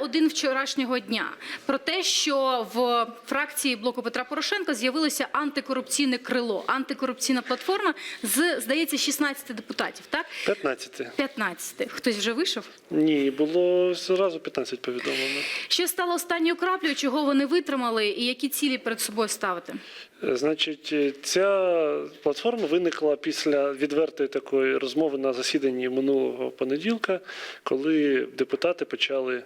один вчорашнього дня про те, що в фракції блоку Петра Порошенка з'явилося антикорупційне крило, антикорупційна платформа з здається 16 депутатів. Так 15. 15. Хтось вже вийшов. Ні, було зразу 15 повідомлено. Що стало останньою краплею, чого вони витримали, і які цілі перед собою ставити? Значить, ця платформа виникла після відвертої такої розмови на засіданні минулого понеділка, коли депутати почали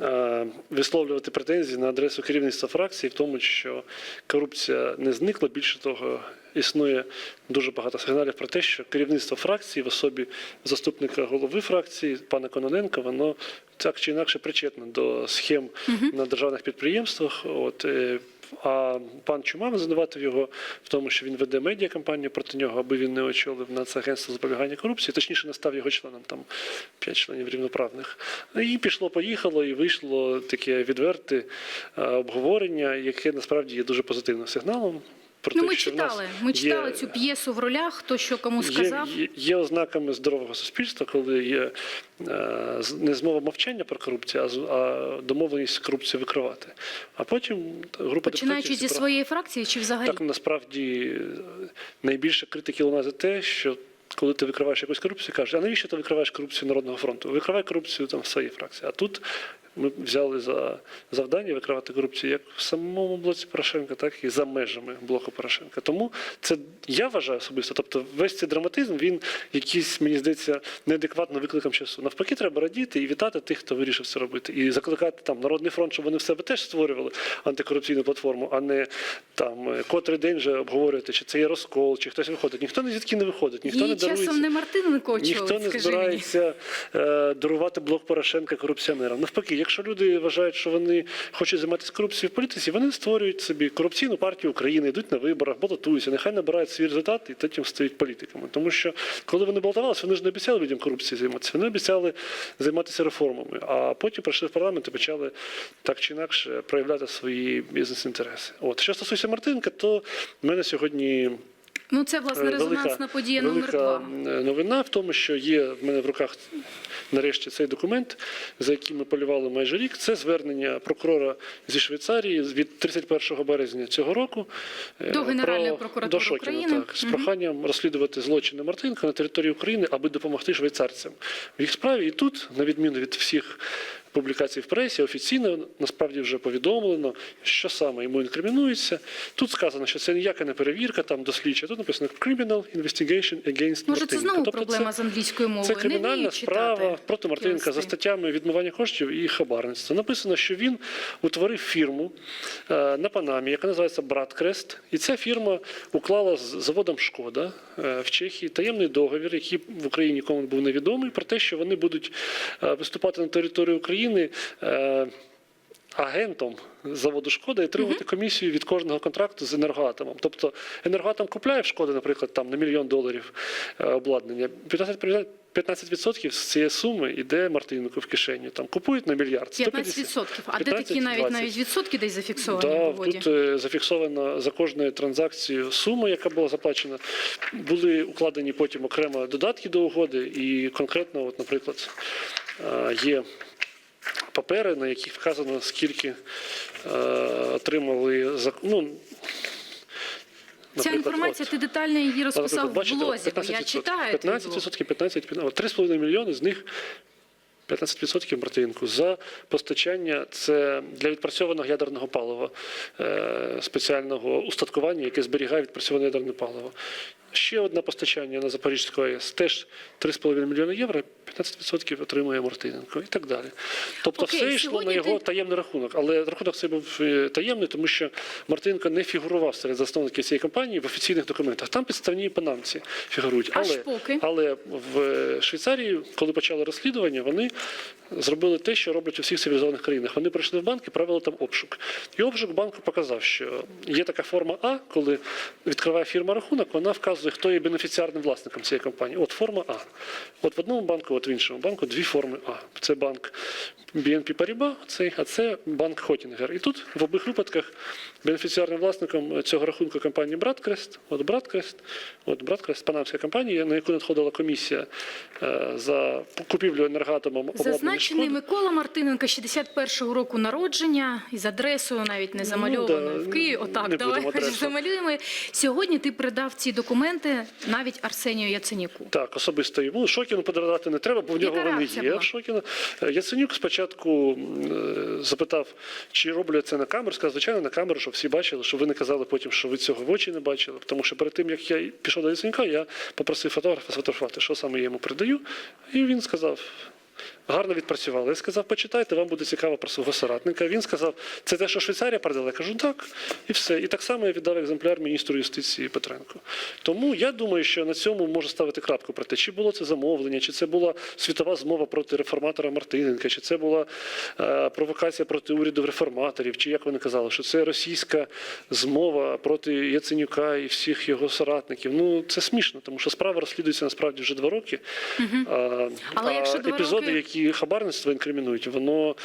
е, висловлювати претензії на адресу керівництва фракції, в тому, що корупція не зникла. Більше того, існує дуже багато сигналів про те, що керівництво фракції в особі заступника голови фракції пана Кононенка, воно так чи інакше причетне до схем на державних підприємствах. От е, а пан Чумак звинуватив його в тому, що він веде медіакампанію проти нього, аби він не очолив Нацагентство запобігання корупції, точніше не став його членом, там п'ять членів рівноправних. І пішло, поїхало, і вийшло таке відверте е, обговорення, яке насправді є дуже позитивним сигналом. Про Ну, те, ми що в нас читали. Ми читали є- цю п'єсу в ролях, хто що кому сказав. Є, є, є ознаками здорового суспільства, коли є е, не змова мовчання про корупцію, а, домовленість корупцію викривати. А потім група Починаючи депутатів зі своєї фракції чи взагалі? Так насправді е, найбільше критики лунає за те, що коли ти викриваєш якусь корупцію, кажуть, а навіщо ти викриваєш корупцію Народного фронту? Викривай корупцію там в своїй фракції. А тут ми взяли за завдання викривати корупцію як в самому блоці Порошенка, так і за межами блоку Порошенка. Тому це я вважаю особисто. Тобто весь цей драматизм він якийсь, мені здається, неадекватно викликом часу. Навпаки, треба радіти і вітати тих, хто вирішив це робити, і закликати там Народний фронт, щоб вони в себе теж створювали антикорупційну платформу, а не там е, котрий день вже обговорювати, чи це є розкол, чи хтось виходить. Ніхто не звідки не виходить, ніхто Її не дарується. часом не Мартиненко очолить, Ніхто не збирається е, дарувати блок Порошенка корупціонерам. Навпаки, якщо люди вважають, що вони хочуть займатися корупцією в політиці, вони створюють собі корупційну партію України, йдуть на виборах, балотуються, нехай набирають свій результат і потім стають політиками. Тому що коли вони балотувалися, вони ж не обіцяли людям корупції займатися, вони обіцяли займатися реформами. А потім прийшли в парламент і почали так чи інакше проявляти свої бізнес-інтереси. От що стосується Мартинка, то в мене сьогодні. Ну це власне Е, резонансна подія номер велика два. новина в тому, що є в мене в руках нарешті цей документ, за яким ми полювали майже рік. Це звернення прокурора зі Швейцарії від 31 березня цього року е, До Генеральної про- прокуратури до Шокіна, України. так, з проханням розслідувати злочини Мартинка на території України, аби допомогти швейцарцям в їх справі. І тут, на відміну від всіх. Публікацій в пресі офіційно насправді вже повідомлено, що саме йому інкримінується. Тут сказано, що це ніяка не перевірка, там дослідження. Тут написано Criminal Investigation Against Може, це Мартиненка. знову Тобто проблема з англійською мовою. це кримінальна вміють справа читати проти Мартиненка за статтями відмивання коштів і хабарництва. Написано, що він утворив фірму е, на Панамі, яка називається Браткрест. І ця фірма уклала з заводом Шкода е, в Чехії таємний договір, який в Україні нікому був невідомий, про те, що вони будуть е, виступати на території України. Е, Агентом заводу шкода і отримувати комісію від кожного контракту з енергоатомом. Тобто енергоатом купляє в шкоди, наприклад, там на мільйон доларів е, обладнання. 15%, 15% з цієї суми йде Мартиненку в кишеню. Там купують на мільярд. 15%. А де такі навіть 15-20. навіть відсотки десь зафіксовані Да, в тут е, зафіксовано за кожною транзакцією сума, яка була заплачена. Були укладені потім окремо додатки до угоди, і конкретно, от, наприклад, є папери, на яких вказано, скільки е, отримали за ну, Ця інформація, от. ти детально її розписав в блозі, бо я 15%, читаю. 15%, 15, 15, 3,5 мільйони, з них 15% Мартинку за постачання це для відпрацьованого ядерного палива е, спеціального устаткування, яке зберігає відпрацьоване ядерне паливо. Ще одне постачання на Запорізьку АЕС теж 3,5 мільйони євро, 15% отримує Мартиненко і так далі. Тобто Окей, все йшло на його ти- таємний рахунок. Але рахунок цей був е, таємний, тому що Мартиненко не фігурував серед засновників цієї компанії в офіційних документах. Там підставні панамці фігурують. Аж Але, поки. але в Швейцарії, коли почали розслідування, вони зробили те, що роблять у всіх цивілізованих країнах. Вони прийшли в банк і провели там обшук. І обшук банку показав, що є така форма А, коли відкриває фірма рахунок, вона вказує показує, хто є бенефіціарним власником цієї компанії. От форма А. От в одному банку, от в іншому банку дві форми А. Це банк BNP Paribas, цей, а це банк Хотінгер. І тут в обох випадках бенефіціарним власником цього рахунку компанії Браткрест, от Браткрест, от Браткрест, панамська компанія, на яку надходила комісія е, за купівлю енергоатомом обладнання Зазначений. Микола Мартиненко 61-го року народження із адресою навіть не замальованою Ну, да, в Києві. Отак, давай замалюємо. Сьогодні ти передав ці документи навіть Арсенію Яценюку. Так, особисто йому. Шокіну передавати не треба, бо в нього вони є. Шокіна. Е, Яценюк спочатку е, запитав, чи роблю це на камеру. Сказав, звичайно, на камеру, щоб всі бачили, щоб ви не казали потім, що ви цього в очі не бачили. Тому що перед тим, як я пішов до Яценюка, я попросив фотографа сфотографувати, що саме я йому передаю. І він сказав. Гарно відпрацювали. Я сказав, почитайте, вам буде цікаво про свого соратника. Він сказав, це те, що Швейцарія передала. Я кажу, так, і все. І так само я віддав екземпляр міністру юстиції Петренку. Тому я думаю, що на цьому можна ставити крапку про те, чи було це замовлення, чи це була світова змова проти реформатора Мартиненка, чи це була е, провокація проти уряду реформаторів, чи як вони казали, що це російська змова проти Яценюка і всіх його соратників. Ну це смішно, тому що справа розслідується насправді вже два роки. А, Але а якщо два епізоди, роки- які хабарництво інкримінують, воно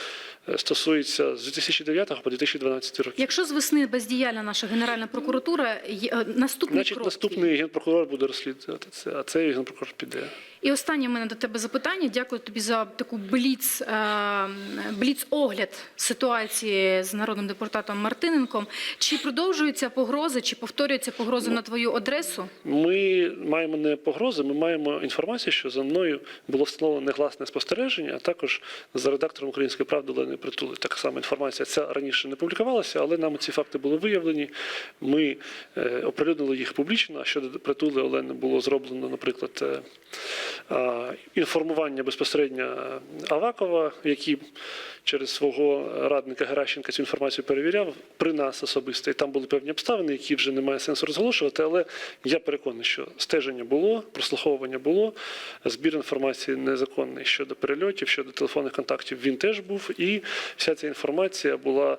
стосується з 2009 по 2012 роки. Якщо з весни бездіяльна наша Генеральна прокуратура, е, наступний Значить, крок. наступний генпрокурор буде розслідувати це, а цей генпрокурор піде. І останнє в мене до тебе запитання. Дякую тобі за таку бліц, е, бліц огляд ситуації з народним депутатом Мартиненком. Чи продовжуються погрози, чи повторюються погрози на твою адресу? Ми маємо не погрози, ми маємо інформацію, що за мною було встановлено негласне спостереження, а також за редактором Української правди Оленою Притули. Така сама інформація ця раніше не публікувалася, але нам ці факти були виявлені. Ми е, оприлюднили їх публічно. А щодо притули Олени було зроблено, наприклад, е, інформування безпосередньо Авакова, який через свого радника Геращенка цю інформацію перевіряв при нас особисто. І там були певні обставини, які вже немає сенсу розголошувати. Але я переконаний, що стеження було, прослуховування було, збір інформації незаконний щодо перельотів, щодо телефонних контактів. Він теж був, і вся ця інформація була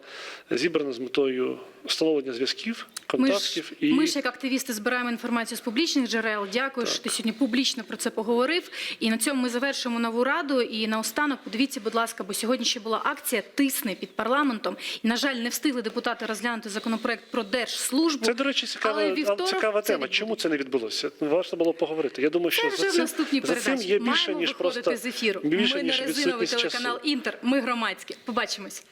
зібрана з метою встановлення зв'язків, Ми ж, і ми ж як активісти збираємо інформацію з публічних джерел. Дякую, що ти сьогодні публічно про це поговорив. І на цьому ми завершимо нову раду. І наостанок подивіться, будь ласка, бо сьогодні ще була акція Тисни під парламентом. І на жаль, не встигли депутати розглянути законопроект про держслужбу. Це, до речі, цікава, Але вівторок цікава тема. відбудеться. Чому це не відбулося? Варто було поговорити. Я думаю, що Це вже за цим, наступній за цим є більше, Маємо ніж просто з ефіру. більше, ми ніж не резиновий відсутність часу. телеканал Інтер. Ми громадські. Побачимось.